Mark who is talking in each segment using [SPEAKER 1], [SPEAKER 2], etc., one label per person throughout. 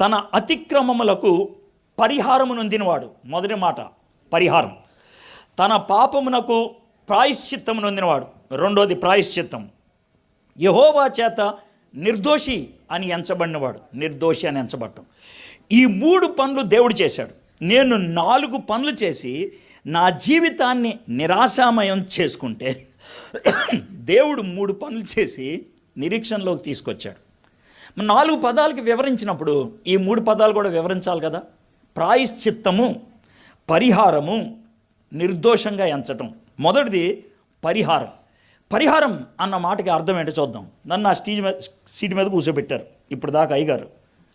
[SPEAKER 1] తన అతిక్రమములకు పరిహారము నొందినవాడు. మొదటి మాట పరిహారం. తన పాపమునకు ప్రాయశ్చిత్తము నొందినవాడు. రెండోది ప్రాయశ్చిత్తం. యహోవా చేత నిర్దోషి అని ఎంచబడినవాడు. నిర్దోషి అని ఎంచబడటం. ఈ మూడు పనులు దేవుడు చేశాడు. నేను నాలుగు పనులు చేసి నా జీవితాన్ని నిరాశామయం చేసుకుంటే దేవుడు మూడు పనులు చేసి నిరీక్షణలోకి తీసుకొచ్చాడు. నాలుగు పదాలకి వివరించినప్పుడు ఈ మూడు పదాలు కూడా వివరించాలి కదా? ప్రాయశ్చిత్తము పరిహారము నిర్దోషంగా ఎంచటం. మొదటిది పరిహారం. పరిహారం అన్న మాటకి అర్థం ఏంటో చూద్దాం. నన్ను ఆ స్టేజ్ మీద సీట్ మీద కూర్చోబెట్టారు. ఇప్పుడు దాకా అయ్యగారు.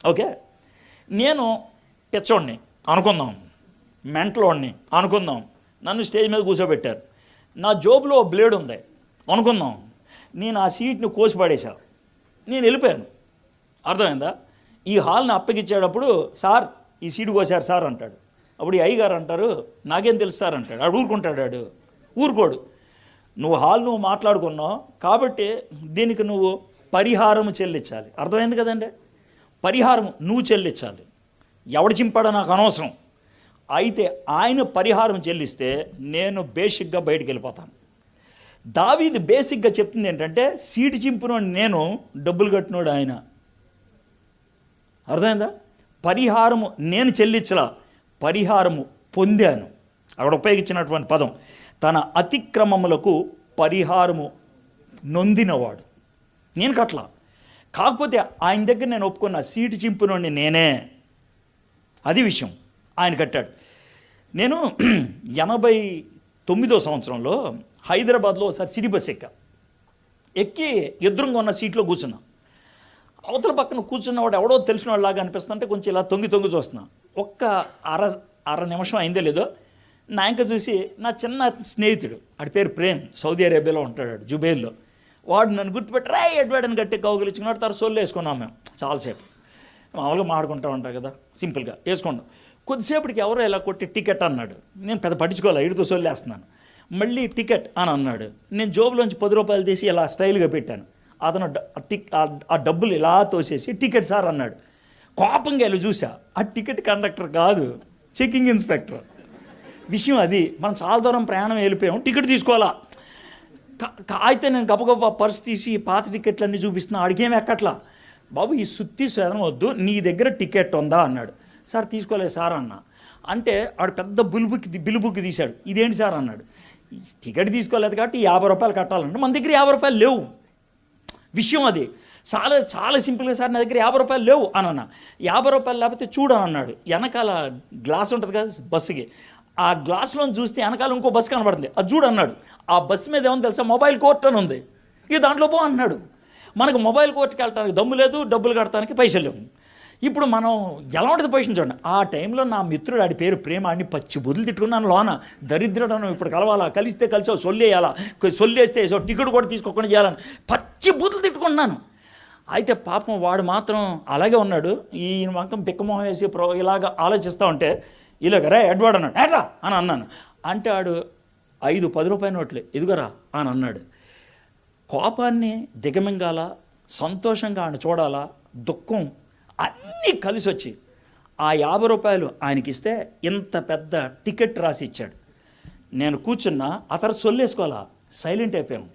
[SPEAKER 1] ఓకే? నేను పిచ్చోడిని అనుకుందాం. మెంటలోడిని అనుకుందాం. నన్ను స్టేజ్ మీద కూర్చోబెట్టారు. నా జోబులో బ్లేడ్ ఉంది. అనుకుందాం. నేను ఆ సీట్ని కోసి పడేశా. నేను వెళ్ళిపోయాను. అర్థమైందా? ఈ హాల్ని అప్పగిచ్చేటప్పుడు సార్ ఈ సీటు కోసారు సార్ అంటాడు. అప్పుడు ఈ అయ్యగారు అంటారు నాకేం తెలుసు సార్ అంటాడు. ఆడు ఊరుకుంటాడు ఆడు. ఊరుకోడు. నువ్వు హాల్ నువ్వు మాట్లాడుకున్నావు కాబట్టి దీనికి నువ్వు పరిహారం చెల్లించాలి. అర్థమైంది కదండి? పరిహారం నువ్వు చెల్లించాలి. ఎవడు చింపాడో నాకు అనవసరం. అయితే ఆయన పరిహారం చెల్లిస్తే నేను బేసిక్గా బయటికి వెళ్ళిపోతాను. దావీది బేసిక్గా చెప్తుంది ఏంటంటే సీటు చింపినోడు నేను డబ్బులు కట్టినోడు ఆయన. అర్థమైందా? పరిహారము నేను చెల్లించలా పరిహారము పొందాను. అక్కడ ఉపయోగించినటువంటి పదం. తన అతిక్రమములకు పరిహారము నొందినవాడు. నేను కట్లా కాకపోతే ఆయన దగ్గర నేను ఒప్పుకున్న సీటు చింపునోడిని నేనే. అది విషయం. ఆయన కట్టాడు. నేను ఎనభై తొమ్మిదో సంవత్సరంలో హైదరాబాద్లో ఒకసారి సిటీ బస్ ఎక్కా. ఎక్కి ఎదురుగా ఉన్న సీట్లో కూర్చున్నా. అవతల పక్కన కూర్చున్నవాడు ఎవడో తెలిసిన వాళ్ళలాగా అనిపిస్తుంటే కొంచెం ఇలా తొంగి తొంగి చూస్తున్నా. ఒక్క అర అర నిమిషం అయిందో లేదో నా ఇంక చూసి నా చిన్న స్నేహితుడు ఆడి పేరు ప్రేమ్ సౌదీ అరేబియాలో ఉంటాడు ఆడు, జుబైల్లో. వాడు నన్ను గుర్తుపెట్టరా ఎడ్వాడని గట్టి కౌగులిచ్చుకున్నాడు తర్వాత సొల్లు వేసుకున్నాం మేము. చాలాసేపు. మామూలుగా మాడుకుంటా ఉంటాం కదా సింపుల్గా వేసుకుంటాం. కొద్దిసేపటికి ఎవరో ఇలా కొట్టి టికెట్ అన్నాడు. నేను పెద్ద పట్టించుకోవాలి ఇడితో సొల్లేస్తున్నాను. మళ్ళీ టికెట్ అని అన్నాడు. నేను జోబులోంచి పది రూపాయలు తీసి ఇలా స్టైల్గా పెట్టాను. అతను ఆ డబ్బులు ఇలా తోసేసి టికెట్ సార్ అన్నాడు. కోపంగా వెళ్ళి చూసా ఆ టికెట్ కండక్టర్ కాదు చెకింగ్ ఇన్స్పెక్టర్. విషయం అది మనం చాలా దూరం ప్రయాణం వెళ్ళిపోయాం టికెట్ తీసుకోవాలా? అయితే నేను గబగబా పర్స్ తీసి పాత టికెట్లన్నీ చూపిస్తున్నా ఆడికేం ఎక్కట్లా? బాబు ఈ సుత్తి సేదనం వద్దు నీ దగ్గర టికెట్ ఉందా? అన్నాడు. సార్ తీసుకోలేదు సార్ అన్న. అంటే ఆడు పెద్ద బుల్బుక్ బిల్బుక్ తీశాడు. ఇదేంటి సార్ అన్నాడు. టికెట్ తీసుకోలేదు కాబట్టి యాభై రూపాయలు కట్టాలంటే మన దగ్గర యాభై రూపాయలు లేవు. విషయం అది. చాలా చాలా సింపుల్గా సార్ నా దగ్గర యాభై రూపాయలు లేవు అని అన్న యాభై రూపాయలు లేకపోతే చూడని అన్నాడు. వెనకాల గ్లాస్ ఉంటుంది కదా బస్సుకి. ఆ గ్లాస్లో చూస్తే వెనకాల ఇంకో బస్సు కనబడుతుంది. అది చూడు అన్నాడు. ఆ బస్సు మీద ఏమో తెలుసా మొబైల్ కోర్ట్ అని ఉంది. ఇక దాంట్లో పో అన్నాడు. మనకు మొబైల్ కోర్టుకి వెళ్ళడానికి దమ్ము లేదు డబ్బులు కట్టడానికి పైసలు లేవు. ఇప్పుడు మనం ఎలా ఉంటుంది పొజిషన్ చూడండి. ఆ టైంలో నా మిత్రుడు ఆడి పేరు ప్రేమ అని పచ్చి బుద్ధులు తిట్టుకున్నాను లోన. దరిద్రుడను ఇప్పుడు కలవాలా? కలిస్తే కలిసావు సొల్లేయాలా? సొల్లేస్తే సో టికెట్ కూడా తీసుకోకుండా చేయాలని పచ్చి బుద్ధులు తిట్టుకున్నాను. అయితే పాపం వాడు మాత్రం అలాగే ఉన్నాడు. ఈయన వంకం పిక్కమొహం వేసి ప్రో ఇలాగ ఆలోచిస్తూ ఉంటే ఇలాగ రే ఎడ్వాడ్ అన్నాడు. ఎడ్రా అని అన్నాను. అంటే ఆడు ఐదు పది రూపాయల నోట్లే. ఇదిగోరా అని అన్నాడు. కోపాన్ని దిగమింగాల? సంతోషంగా ఆయన చూడాలా? దుఃఖం అన్నీ కలిసి వచ్చి ఆ యాభై రూపాయలు ఆయనకి ఇస్తే ఇంత పెద్ద టికెట్ రాసి ఇచ్చాడు. నేను కూర్చున్నా అతను సొల్లేసుకోవాలా? సైలెంట్ అయిపోయాము.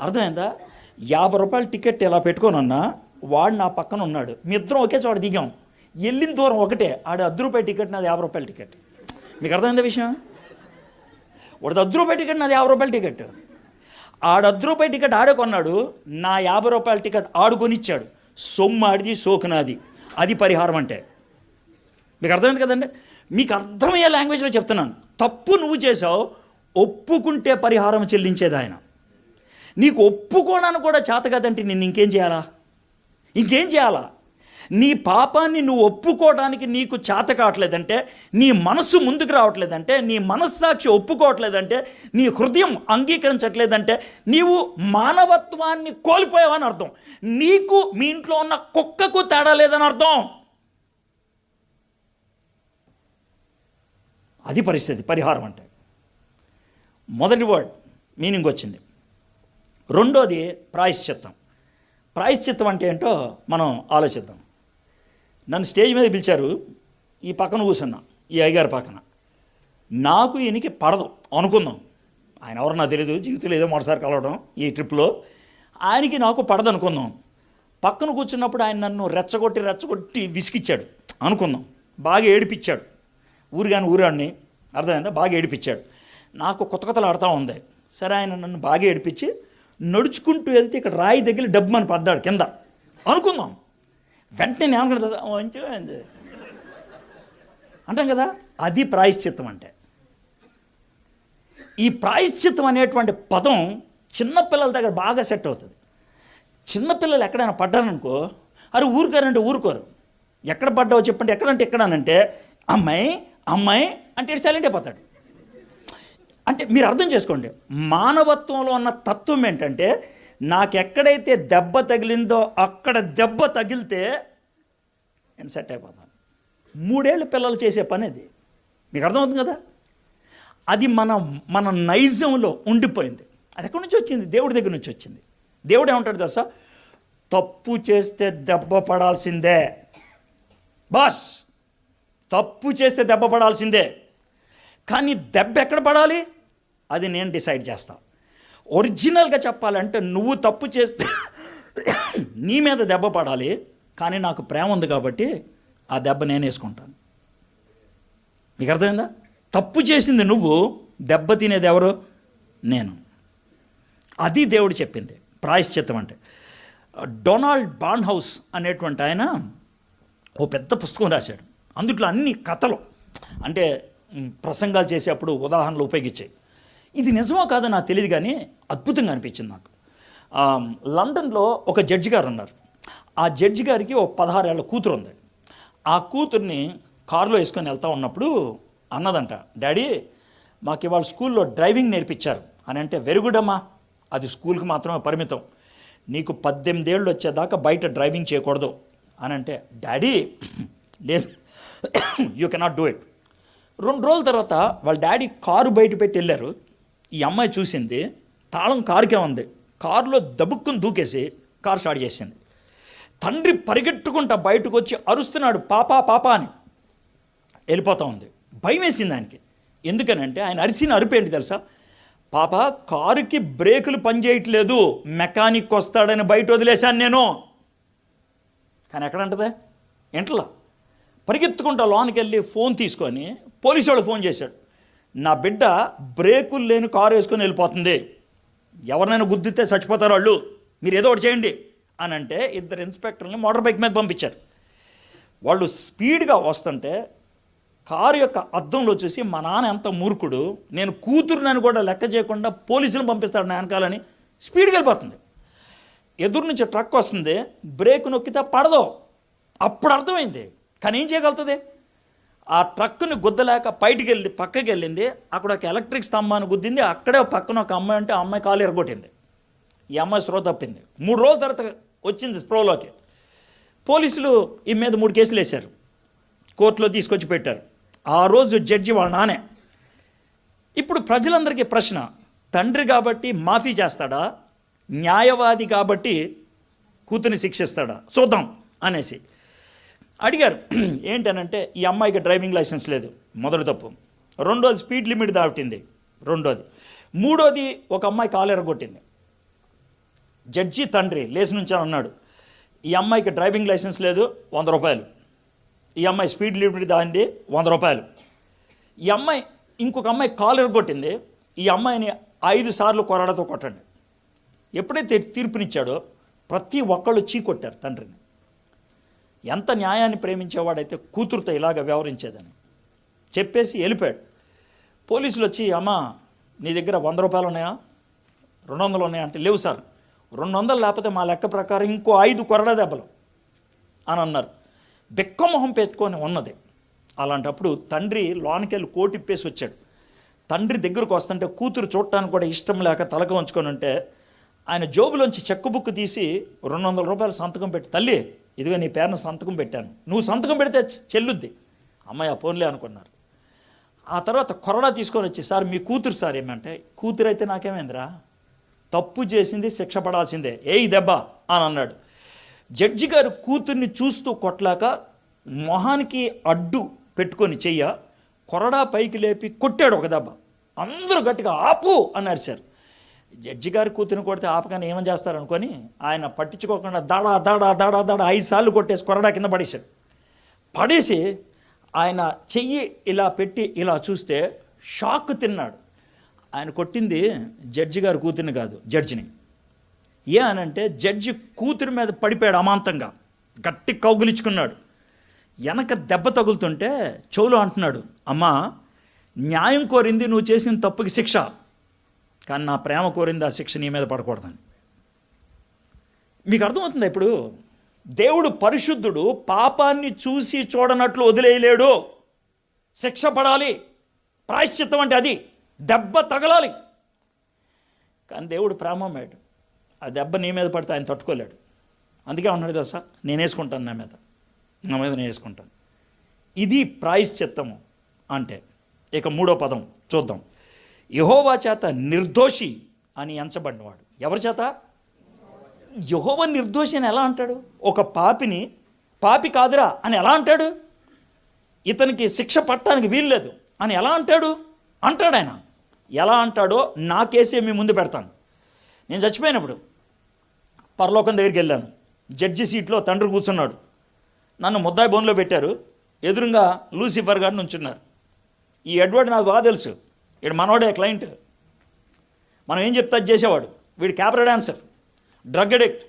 [SPEAKER 1] అర్థమైందా? యాభై రూపాయల టికెట్ ఇలా పెట్టుకోనన్నా వాడు నా పక్కన ఉన్నాడు. మీ ఇద్దరం ఒకే చోట దిగాం. వెళ్ళిన దూరం ఒకటే ఆడు అర్ధ రూపాయల టికెట్ నాది యాభై రూపాయల టికెట్. మీకు అర్థమైందా విషయం? వాడు అర్ధ రూపాయల టికెట్ నాది యాభై రూపాయల టికెట్. ఆడు అర్ధ రూపాయల టికెట్ ఆడే కొన్నాడు నా యాభై రూపాయల టికెట్ ఆడుకొనిచ్చాడు ఇచ్చాడు సొమ్మాడిది సోకునాది. అది పరిహారం అంటే. మీకు అర్థమైంది కదండి? మీకు అర్థమయ్యే లాంగ్వేజ్లో చెప్తున్నాను. తప్పు నువ్వు చేసావు ఒప్పుకుంటే పరిహారం చెల్లించేది ఆయన. నీకు ఒప్పుకోవడానికి కూడా చేత కదంటే నిన్ను ఇంకేం చేయాలా? ఇంకేం చేయాలా? నీ పాపాన్ని నువ్వు ఒప్పుకోవడానికి నీకు చేత కావట్లేదంటే నీ మనస్సు ముందుకు రావట్లేదంటే నీ మనస్సాక్షి ఒప్పుకోవట్లేదంటే నీ హృదయం అంగీకరించట్లేదంటే నీవు మానవత్వాన్ని కోల్పోయావని అర్థం. నీకు మీ ఇంట్లో ఉన్న కుక్కకు తేడా లేదని అర్థం. అది పరిస్థితి పరిహారం అంటే. మొదటి వర్డ్ మీనింగ్ వచ్చింది. రెండోది ప్రాయశ్చిత్తం. ప్రాయశ్చిత్తం అంటే ఏంటో మనం ఆలోచిద్దాం. నన్ను స్టేజ్ మీద పిలిచారు ఈ పక్కన కూర్చున్నా ఈ అయ్యగారి పక్కన. నాకు ఈయనకి పడదు అనుకుందాం. ఆయన ఎవరు నాకు తెలియదు జీవితంలో ఏదో మొదటిసారి కలవడం ఈ ట్రిప్లో. ఆయనకి నాకు పడదు అనుకుందాం. పక్కన కూర్చున్నప్పుడు ఆయన నన్ను రెచ్చగొట్టి రెచ్చగొట్టి విసిగిచ్చాడు అనుకుందాం. బాగా ఏడిపించాడు ఊరిగాని ఊరాడిని అర్థమైందా? బాగా ఏడిపించాడు నాకు కొత్త కొత్తలు ఆడుతూ ఉంది. సరే ఆయన నన్ను బాగా ఏడిపించి నడుచుకుంటూ వెళ్తే ఇక్కడ రాయి దగ్గర డబ్బు అని పడ్డాడు కింద. అనుకుందాం. వెంటనే ఏమనుకుంటా మంచిగా అంటాం కదా అది ప్రాయశ్చిత్తం అంటే. ఈ ప్రాయశ్చిత్తం అనేటువంటి పదం చిన్నపిల్లల దగ్గర బాగా సెట్ అవుతుంది. చిన్నపిల్లలు ఎక్కడైనా పడ్డారనుకో అరే ఊరుకోరంటే ఊరుకోరు. ఎక్కడ పడ్డావో చెప్పండి ఎక్కడంటే ఎక్కడానంటే అమ్మాయి అమ్మాయి అంటే సైలెంట్ అయిపోతాడు అంటే మీరు అర్థం చేసుకోండి మానవత్వంలో ఉన్న తత్వం ఏంటంటే నాకు ఎక్కడైతే దెబ్బ తగిలిందో అక్కడ దెబ్బ తగిలితే నేను సెట్ అయిపోతాను. మూడేళ్ళు పిల్లలు చేసే పని అది. మీకు అర్థమవుతుంది కదా? అది మన మన నైజంలో ఉండిపోయింది. అది ఎక్కడి నుంచి వచ్చింది? దేవుడి దగ్గర నుంచి వచ్చింది. దేవుడు ఏమంటాడు దశ తప్పు చేస్తే దెబ్బ పడాల్సిందే. బాస్ తప్పు చేస్తే దెబ్బ పడాల్సిందే. కానీ దెబ్బ ఎక్కడ పడాలి? అది నేను డిసైడ్ చేస్తాను ఒరిజినల్గా చెప్పాలంటే నువ్వు తప్పు చేస్తే నీ మీద దెబ్బ పడాలి కానీ నాకు ప్రేమ ఉంది కాబట్టి ఆ దెబ్బ నేను వేసుకుంటాను. మీకు అర్థమైందా? తప్పు చేసింది నువ్వు దెబ్బ తినేది ఎవరు? నేను. అది దేవుడు చెప్పింది. ప్రాయశ్చిత్తం అంటే. డొనాల్డ్ బాన్ హౌస్ అనేటువంటి ఆయన ఓ పెద్ద పుస్తకం రాశాడు. అందుట్లో అన్ని కథలు అంటే ప్రసంగాలు చేసేప్పుడు ఉదాహరణలు ఉపయోగించాయి. ఇది నిజమో కాదో నాకు తెలియదు కానీ అద్భుతంగా అనిపించింది నాకు. లండన్లో ఒక జడ్జి గారు ఉన్నారు. ఆ జడ్జి గారికి ఓ పదహారేళ్ళ కూతురు ఉంది. ఆ కూతుర్ని కారులో వేసుకొని వెళ్తా ఉన్నప్పుడు అన్నదంట డాడీ మాకు ఇవాళ స్కూల్లో డ్రైవింగ్ నేర్పించారు. అని అంటే వెరీ గుడ్ అమ్మా అది స్కూల్కి మాత్రమే పరిమితం. నీకు పద్దెనిమిదేళ్ళు వచ్చేదాకా బయట డ్రైవింగ్ చేయకూడదు. అని అంటే డాడీ లేదు యూ కెనాట్ డూ ఇట్. రెండు రోజుల తర్వాత వాళ్ళ డాడీ కారు బయట పెట్టి వెళ్ళారు. ఈ అమ్మాయి చూసింది తాళం కారుకే ఉంది. కారులో దబుక్కుని దూకేసి కారు స్టార్ట్ చేసింది. తండ్రి పరిగెట్టుకుంటా బయటకు వచ్చి అరుస్తున్నాడు పాపా పాపా అని. వెళ్ళిపోతా ఉంది. భయం వేసింది ఆయనకి. ఎందుకనంటే ఆయన అరిసిన అరిపేంటి తెలుసా? పాప కారుకి బ్రేకులు పనిచేయట్లేదు మెకానిక్ వస్తాడని బయట వదిలేశాను నేను. కానీ ఎక్కడంటదే ఇంట్లో. పరిగెత్తుకుంటా లోనికి వెళ్ళి ఫోన్ తీసుకొని పోలీసు వాడు ఫోన్ చేశాడు. నా బిడ్డ బ్రేకులు లేని కారు వేసుకొని వెళ్ళిపోతుంది. ఎవరినైనా గుద్దితే చచ్చిపోతారు వాళ్ళు. మీరు ఏదో ఒకటి చేయండి అని అంటే ఇద్దరు ఇన్స్పెక్టర్ని మోటార్ బైక్ మీద పంపించారు. వాళ్ళు స్పీడ్గా వస్తుంటే కారు యొక్క అద్దంలో చూసి మా నాన్న ఎంత మూర్ఖుడు నేను కూతురునని కూడా లెక్క చేయకుండా పోలీసులు పంపిస్తాడు నా వెనకాలని స్పీడ్గా వెళ్ళిపోతుంది. ఎదురు నుంచి ట్రక్ వస్తుంది బ్రేక్ నొక్కితే పడదు. అప్పుడు అర్థమైంది. కానీ ఏం చేయగలుగుతుంది? ఆ ట్రక్కుని గుద్దలేక బయటికి వెళ్ళి పక్కకి వెళ్ళింది అక్కడ ఒక ఎలక్ట్రిక్ స్తంభాన్ని గుద్దింది. అక్కడే పక్కన ఒక అమ్మాయి ఉంటే ఆ అమ్మాయి కాలు ఎరగొట్టింది. ఈ అమ్మాయి స్రో తప్పింది. మూడు రోజుల తర్వాత వచ్చింది స్ప్రోలోకి. పోలీసులు ఈ మీద మూడు కేసులు వేశారు. కోర్టులో తీసుకొచ్చి పెట్టారు. ఆ రోజు జడ్జి వాళ్ళ నానే. ఇప్పుడు ప్రజలందరికీ ప్రశ్న తండ్రి కాబట్టి మాఫీ చేస్తాడా? న్యాయవాది కాబట్టి కూతుని శిక్షిస్తాడా? చూద్దాం అనేసి. అడిగారు ఏంటనంటే ఈ అమ్మాయికి డ్రైవింగ్ లైసెన్స్ లేదు మొదటి తప్పు. రెండోది స్పీడ్ లిమిట్ దాటింది రెండోది. మూడోది ఒక అమ్మాయి కాలు ఎరగొట్టింది. జడ్జి తండ్రి లేచి నుంచి అన్నాడు ఈ అమ్మాయికి డ్రైవింగ్ లైసెన్స్ లేదు వంద రూపాయలు. ఈ అమ్మాయి స్పీడ్ లిమిట్ దాంది వంద రూపాయలు. ఈ అమ్మాయి ఇంకొక అమ్మాయి కాలు ఎరగొట్టింది ఈ అమ్మాయిని ఐదు సార్లు కొరడతో కొట్టండి. ఎప్పుడైతే తీర్పునిచ్చాడో ప్రతి ఒక్కళ్ళు చీ కొట్టారు తండ్రిని. ఎంత న్యాయాన్ని ప్రేమించేవాడైతే కూతురుతో ఇలాగ వ్యవహరించేదని. చెప్పేసి వెళ్ళిపోయాడు. పోలీసులు వచ్చి అమ్మ నీ దగ్గర వంద రూపాయలు ఉన్నాయా? రెండు వందలు ఉన్నాయా? అంటే లేవు సార్. రెండు వందలు లేకపోతే మా లెక్క ప్రకారం ఇంకో ఐదు కొరడ దెబ్బలు. అని అన్నారు. బెక్కమొహం పెట్టుకొని ఉన్నది. అలాంటప్పుడు తండ్రి లోనికి కోటిప్పేసి వచ్చాడు. తండ్రి దగ్గరకు వస్తుంటే కూతురు చూడటానికి కూడా ఇష్టం లేక తలక ఉంచుకొని ఉంటే ఆయన జోబులోంచి చెక్ బుక్ తీసి రెండు వందల రూపాయలు సంతకం పెట్టి తల్లి ఇదిగో నీ పేరున సంతకం పెట్టాను. నువ్వు సంతకం పెడితే చెల్లుద్ది. అమ్మాయి ఆ ఫోన్లే అనుకున్నారు. ఆ తర్వాత కొరడా తీసుకొని వచ్చి సార్ మీ కూతురు సార్ ఏమంటే కూతురు అయితే నాకేమైందిరా? తప్పు చేసింది శిక్ష పడాల్సిందే. ఏ దెబ్బ అని అన్నాడు. జడ్జి గారు కూతుర్ని చూస్తూ కొట్లాక మొహానికి అడ్డు పెట్టుకొని చెయ్య కొరడా పైకి లేపి కొట్టాడు ఒక దెబ్బ. అందరూ గట్టిగా ఆపు అని అరిచారు. జడ్జి గారి కూతురిని కొడితే ఆపగానే ఏమని చేస్తారనుకొని ఆయన పట్టించుకోకుండా దడా దడా దడా దడా ఐదు సార్లు కొట్టేసి కొరడా కింద పడేశాడు. పడేసి ఆయన చెయ్యి ఇలా పెట్టి ఇలా చూస్తే షాక్ తిన్నాడు. ఆయన కొట్టింది జడ్జి గారు కూతురిని కాదు జడ్జిని. ఏ అనంటే జడ్జి కూతురి మీద పడిపోయాడు అమాంతంగా. గట్టి కౌగులించుకున్నాడు వెనక దెబ్బ తగులుతుంటే చెవులు అంటున్నాడు అమ్మా న్యాయం కోరింది నువ్వు చేసిన తప్పుకి శిక్ష. కానీ నా ప్రేమ కోరింది ఆ శిక్ష నీ మీద పడకూడదని. మీకు అర్థమవుతుంది ఇప్పుడు? దేవుడు పరిశుద్ధుడు పాపాన్ని చూసి చూడనట్లు వదిలేయలేడు. శిక్ష పడాలి. ప్రాయశ్చిత్తం అంటే అది. దెబ్బ తగలాలి. కానీ దేవుడు ప్రేమమేడు. ఆ దెబ్బ నీ మీద పడితే ఆయన తట్టుకోలేడు. అందుకే ఉన్నాడు దశ నేను వేసుకుంటాను నా మీద. నా మీద నేను వేసుకుంటాను. ఇది ప్రాయశ్చిత్తము అంటే. ఇక మూడో పదం చూద్దాం. యహోవా చేత నిర్దోషి అని ఎంచబడినవాడు. ఎవరి చేత? యహోవ నిర్దోషి అని ఎలా అంటాడు? ఒక పాపిని పాపి కాదురా అని ఎలా అంటాడు? ఇతనికి శిక్ష పట్టడానికి వీల్లేదు అని ఎలా అంటాడు? అంటాడు ఆయన. ఎలా అంటాడో నా కేసే మీ ముందు పెడతాను. నేను చచ్చిపోయినప్పుడు పరలోకం దగ్గరికి వెళ్ళాను. జడ్జి సీట్లో తండ్రి కూర్చున్నాడు. నన్ను ముద్దాయి బోన్లో పెట్టారు. ఎదురుగా లూసిఫర్ గారు నుంచున్నారు. ఈ ఎడ్వర్డ్ నాకు బాగా తెలుసు. వీడు మనోడే క్లయింట్. మనం ఏం చెప్తా అది చేసేవాడు. వీడు క్యాబరా డాన్సర్ డ్రగ్ అడిక్ట్.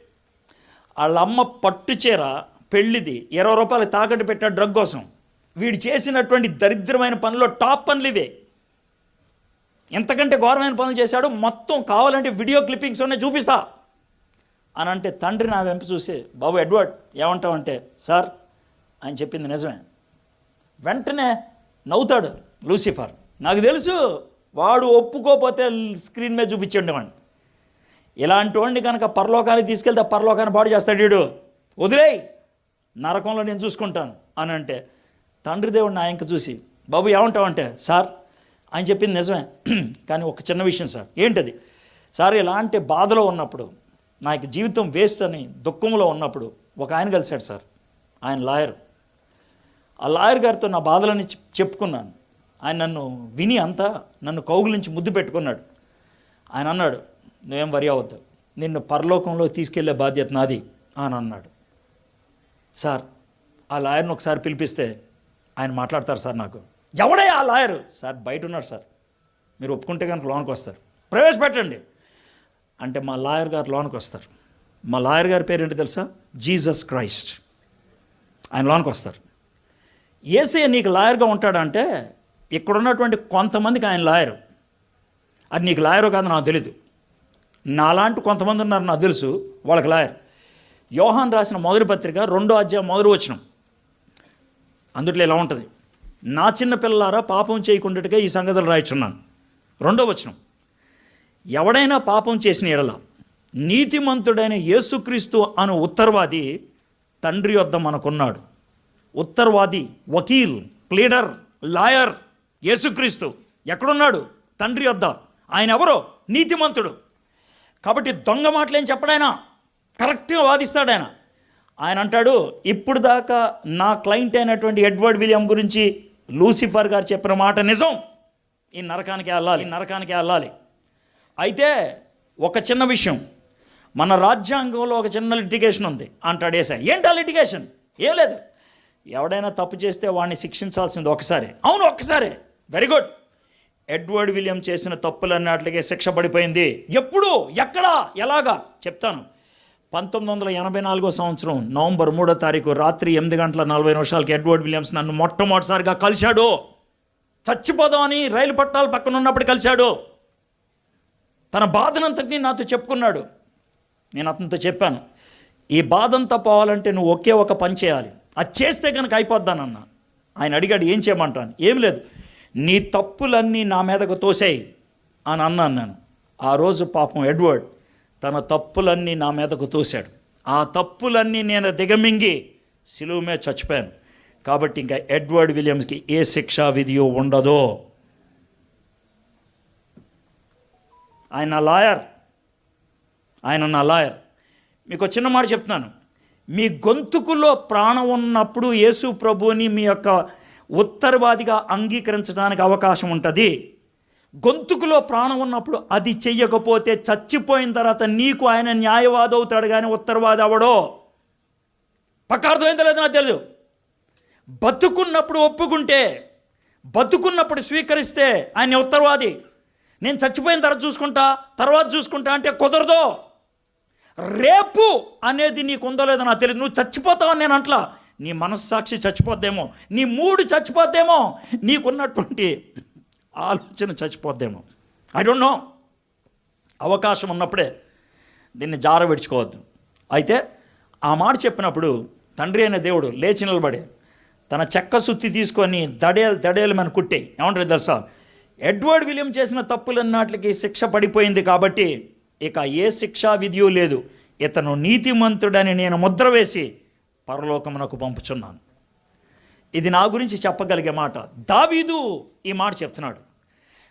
[SPEAKER 1] వాళ్ళ అమ్మ పట్టు చీర పెళ్ళిది ఇరవై రూపాయలు తాకట్టు పెట్టాడు డ్రగ్ కోసం. వీడు చేసినటువంటి దరిద్రమైన పనుల్లో టాప్ పనులు ఇవే. ఎంతకంటే ఘోరమైన పనులు చేశాడు మొత్తం కావాలంటే వీడియో క్లిప్పింగ్స్ ఉన్నాయి చూపిస్తా. అని అంటే తండ్రి నా వెంప చూసి బాబు ఎడ్వర్డ్ ఏమంటావంటే సార్ ఆయన చెప్పింది నిజమే. వెంటనే నవ్వుతాడు లూసిఫర్. నాకు తెలుసు వాడు ఒప్పుకోపోతే స్క్రీన్ మీద చూపించండి వాడిని ఇలాంటి వాడిని కనుక పరలోకానికి తీసుకెళ్తే పరలోకాన్ని పాడు చేస్తాడు వీడు. వదిలేయ్ నరకంలో నేను చూసుకుంటాను అని అంటే తండ్రి దేవుడు నా ఇంక చూసి బాబు ఏమంటావంటే సార్ ఆయన చెప్పింది నిజమే. కానీ ఒక చిన్న విషయం సార్. ఏంటది? సార్ ఇలాంటి బాధలో ఉన్నప్పుడు నాకు జీవితం వేస్ట్ అని దుఃఖంలో ఉన్నప్పుడు ఒక ఆయన కలిశాడు సార్. ఆయన లాయర్. ఆ లాయర్ గారితో నా బాధలని చెప్పుకున్నాను. ఆయన నన్ను విని అంతా నన్ను కౌగులించి ముద్దు పెట్టుకున్నాడు. ఆయన అన్నాడు నువ్వేం వరి అవ్వద్దు. నిన్ను పరలోకంలో తీసుకెళ్ళే బాధ్యత నాది అని అన్నాడు. సార్ ఆ లాయర్ని ఒకసారి పిలిపిస్తే ఆయన మాట్లాడతారు సార్ నాకు. ఎవడే ఆ లాయరు? సార్ బయట ఉన్నాడు సార్. మీరు ఒప్పుకుంటే కనుక లోనికి వస్తారు. ప్రవేశపెట్టండి. అంటే మా లాయర్ గారు లోనికి వస్తారు. మా లాయర్ గారి పేరు ఏంటి తెలుసా? Jesus Christ. ఆయన లోనికి వస్తారు. ఏసే నీకు లాయర్గా ఉంటాడంటే ఇక్కడ ఉన్నటువంటి కొంతమందికి ఆయన లాయరు. అది నీకు లాయరో కాదు నాకు తెలీదు. నాలాంటి కొంతమంది ఉన్నారు నాకు తెలుసు వాళ్ళకి లాయర్. యోహాన్ రాసిన మొదటి పత్రిక రెండో అధ్యాయం మొదటి వచనం. అందుట్లో ఇలా ఉంటుంది. నా చిన్న పిల్లలారా పాపం చేయకుండాట్టుగా ఈ సంగతులు రాయిచున్నాను. రెండో వచనం. ఎవడైనా పాపం చేసిన ఎడల నీతిమంతుడైన యేసుక్రీస్తు అను ఉత్తర్వాది తండ్రి వద్ద మనకున్నాడు. ఉత్తర్వాది వకీల్ ప్లీడర్ లాయర్ యేసుక్రీస్తు ఎక్కడున్నాడు? తండ్రి వద్ద. ఆయన ఎవరో నీతిమంతుడు. కాబట్టి దొంగ మాటలేం చెప్పడాయన? కరెక్ట్గా వాదిస్తాడు ఆయన ఆయన అంటాడు ఇప్పుడు దాకా నా క్లయింట్ అయినటువంటి ఎడ్వర్డ్ విలియం గురించి లూసిఫర్ గారు చెప్పిన మాట నిజం. ఈ నరకానికి వెళ్ళాలి నరకానికి వెళ్ళాలి. అయితే ఒక చిన్న విషయం. మన రాజ్యాంగంలో ఒక చిన్న లిటిగేషన్ ఉంది. అంటాడు ఏసా. ఏంటి ఆ లిటిగేషన్? ఏం లేదు. ఎవడైనా తప్పు చేస్తే వాడిని శిక్షించాల్సింది ఒకసారి. అవును ఒక్కసారే. వెరీ గుడ్ ఎడ్వర్డ్ విలియం చేసిన తప్పులన్నట్లుగే శిక్ష పడిపోయింది. ఎప్పుడు ఎక్కడ ఎలాగా? చెప్తాను. పంతొమ్మిది వందల ఎనభై నాలుగో సంవత్సరం నవంబర్ మూడో తారీఖు రాత్రి ఎనిమిది గంటల నలభై నిమిషాలకి ఎడ్వర్డ్ విలియమ్స్ నన్ను మొట్టమొదటిసారిగా కలిశాడు. చచ్చిపోదామని రైలు పట్టాలు పక్కన ఉన్నప్పుడు కలిశాడు. తన బాధనంతటినీ నాతో చెప్పుకున్నాడు. నేను అతనితో చెప్పాను ఈ బాధంతా పోవాలంటే నువ్వు ఒకే ఒక పని చేయాలి. అది చేస్తే కనుక అయిపోద్దానన్న. ఆయన అడిగాడు ఏం చేయమంటాను ఏం లేదు. నీ తప్పులన్నీ నా మీదకు తోసేయి అని అన్నాను నేను. ఆ రోజు పాపం ఎడ్వర్డ్ తన తప్పులన్నీ నా మీదకు తోశాడు. ఆ తప్పులన్నీ నేను దిగమింగి సిలువు మీద చచ్చిపోయాను. కాబట్టి ఇంకా ఎడ్వర్డ్ విలియమ్స్కి ఏ శిక్షా విధియో ఉండదో. ఆయన నా లాయర్. ఆయన నా లాయర్. మీకు చిన్న మాట చెప్తున్నాను. మీ గొంతుకులో ప్రాణం ఉన్నప్పుడు యేసు ప్రభువుని మీ యొక్క ఉత్తరవాదిగా అంగీకరించడానికి అవకాశం ఉంటుంది. గొంతుకులో ప్రాణం ఉన్నప్పుడు అది చెయ్యకపోతే చచ్చిపోయిన తర్వాత నీకు ఆయన న్యాయవాది అవుతాడు కానీ ఉత్తరవాది అవడో పక్క అర్థమైందో లేదో నాకు తెలియదు బతుకున్నప్పుడు ఒప్పుకుంటే బతుకున్నప్పుడు స్వీకరిస్తే ఆయన ఉత్తరవాది. నేను చచ్చిపోయిన తర్వాత చూసుకుంటా తర్వాత చూసుకుంటా అంటే కుదరదు. రేపు అనేది నీకు ఉందో లేదో నాకు తెలియదు నువ్వు చచ్చిపోతావని నేను అంట్లా. నీ మనస్సాక్షి చచ్చిపోద్దేమో నీ మూడు చచ్చిపోద్దేమో నీకున్నటువంటి ఆలోచన చచ్చిపోద్దేమో. ఐ డోంట్ నో అవకాశం ఉన్నప్పుడే దీన్ని జార విడుచుకోవద్దు. అయితే ఆ మాట చెప్పినప్పుడు తండ్రి అయిన దేవుడు లేచి నిలబడి తన చెక్క సుత్తి తీసుకొని దడేలు దడేలు మన కుట్టే. ఏమంటారు తెలుసా? ఎడ్వర్డ్ విలియం చేసిన తప్పులన్నాటికి శిక్ష పడిపోయింది కాబట్టి ఇక ఏ శిక్షా విధియు లేదు. ఇతను నీతిమంతుడని నేను ముద్ర వేసి పరలోకమునకు పంపుచున్నాను. ఇది నా గురించి చెప్పగలిగే మాట. దావీదు ఈ మాట చెప్తున్నాడు.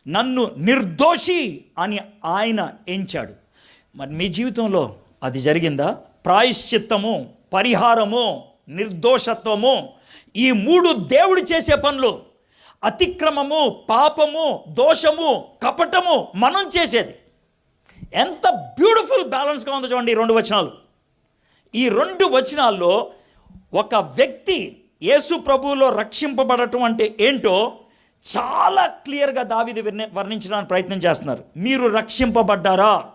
[SPEAKER 1] నన్ను నిర్దోషి అని ఆయన ఎంచాడు. మరి మీ జీవితంలో అది జరిగిందా? ప్రాయశ్చిత్తము పరిహారము నిర్దోషత్వము ఈ మూడు దేవుడు చేసే పనులు అతిక్రమము పాపము దోషము కపటము మనం చేసేది. ఎంత బ్యూటిఫుల్ బ్యాలెన్స్గా ఉందో చూడండి ఈ రెండు వచనాలు. ఈ రెండు వచనాల్లో ఒక వ్యక్తి యేసు ప్రభువులో రక్షింపబడటం అంటే ఏంటో చాలా క్లియర్గా దావిది వర్ణించడానికి ప్రయత్నం చేస్తున్నారు. మీరు రక్షింపబడ్డారా?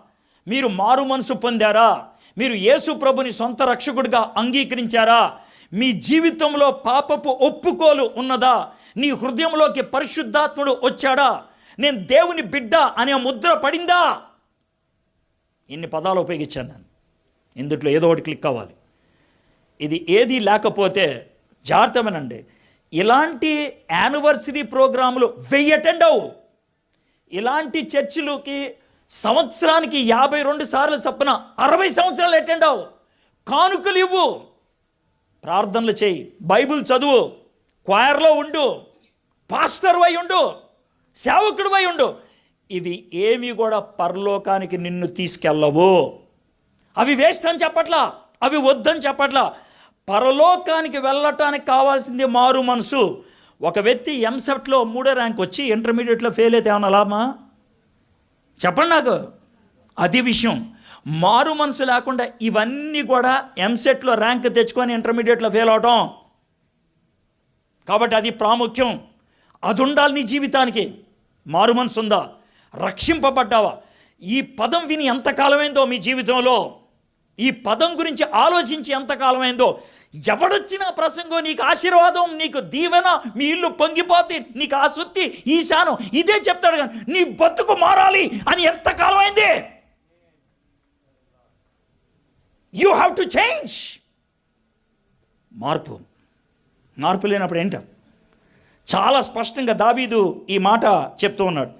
[SPEAKER 1] మీరు మారు మనసు పొందారా? మీరు యేసు ప్రభుని సొంత రక్షకుడిగా అంగీకరించారా? మీ జీవితంలో పాపపు ఒప్పుకోలు ఉన్నదా? నీ హృదయంలోకి పరిశుద్ధాత్ముడు వచ్చాడా? నేను దేవుని బిడ్డ అనే ముద్ర పడిందా? ఇన్ని పదాలు ఉపయోగించాను నేను. ఇందుట్లో ఏదో ఒకటి క్లిక్ అవ్వాలి. ఇది ఏది లేకపోతే జాగ్రత్తమేనండి ఇలాంటి యానివర్సరీ ప్రోగ్రాములు వెయ్యి అటెండ్ అవు ఇలాంటి చర్చిలకి సంవత్సరానికి యాభై రెండు సార్లు చొప్పున అరవై సంవత్సరాలు అటెండ్ అవు కానుకలు ఇవ్వు. ప్రార్థనలు చేయి. బైబిల్ చదువు. క్వైర్లో ఉండు. పాస్టర్ వై ఉండు. సేవకుడు వై ఉండు. ఇవి ఏవి కూడా పరలోకానికి నిన్ను తీసుకెళ్ళవు. అవి వేస్ట్ అని చెప్పట్లా? అవి వద్దని చెప్పట్లా? పరలోకానికి వెళ్ళటానికి కావాల్సింది మారు మనసు. ఒక వ్యక్తి ఎంసెట్లో మూడో ర్యాంక్ వచ్చి ఇంటర్మీడియట్లో ఫెయిల్ అయితే ఏమన్నా లాభమా? చెప్పండి నాకు. అది విషయం. మారు మనసు లేకుండా ఇవన్నీ కూడా ఎంసెట్లో ర్యాంక్ తెచ్చుకొని ఇంటర్మీడియట్లో ఫెయిల్ అవటం. కాబట్టి అది ప్రాముఖ్యం. అది ఉండాలి నీ జీవితానికి. మారు మనసు ఉందా? రక్షింపబడ్డావా? ఈ పదం విని ఎంతకాలమైందో మీ జీవితంలో? ఈ పదం గురించి ఆలోచించి ఎంతకాలమైందో ఎవడొచ్చినా ప్రసంగం నీకు ఆశీర్వాదం నీకు దీవెన మీ ఇల్లు పొంగిపోతే నీకు ఆ సుత్తి శానం ఇదే చెప్తాడు కానీ నీ బతుకు మారాలి అని ఎంతకాలమైంది యూ హ్యావ్ టు చేంజ్ మార్పు. మార్పు లేనప్పుడు ఏంట? చాలా స్పష్టంగా దావీదు ఈ మాట చెప్తూ ఉన్నాడు.